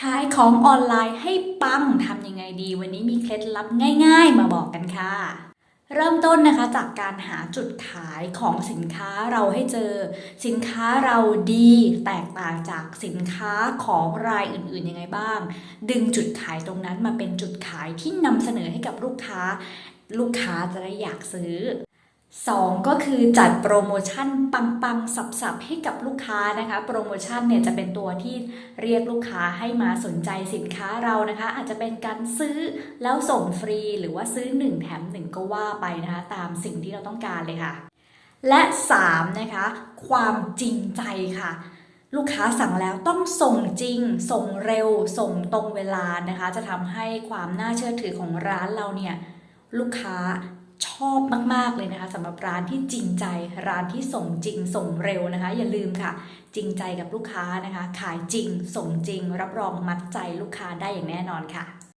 ขายของออนไลน์ให้ปังทำยังไงดี วันนี้มีเคล็ดลับง่าย ๆ มาบอกกันค่ะ เริ่มต้นนะคะจากการหาจุดขายของสินค้าเราให้เจอ สินค้าเราดีแตกต่างจากสินค้าของรายอื่นๆยังไงบ้าง ดึงจุดขายตรงนั้นมาเป็นจุดขายที่นำเสนอให้กับลูกค้า ลูกค้าจะได้อยากซื้อ 2 ก็คือจัดโปรโมชั่นปังๆ สับๆ ให้กับลูกค้านะคะ โปรโมชั่นเนี่ยจะเป็นตัวที่เรียกลูกค้าให้มาสนใจสินค้าเรานะคะ อาจจะเป็นการซื้อแล้วส่งฟรีหรือว่าซื้อ 1 แถม 1 ก็ว่าไปนะคะ ตามสิ่งที่เราต้องการเลยค่ะ และ 3 นะคะ ความจริงใจค่ะลูกค้าสั่งแล้วต้องส่งจริง ส่งเร็ว ส่งตรงเวลานะคะ จะทำให้ความน่าเชื่อถือของร้านเราเนี่ย ลูกค้า ชอบมาก ๆ เลยนะคะสำหรับร้านที่จริงใจ ร้านที่ส่งจริงส่งเร็วนะคะ อย่าลืมค่ะ จริงใจกับลูกค้านะคะ ขายจริงส่งจริง รับรองมัดใจลูกค้าได้อย่างแน่นอนค่ะ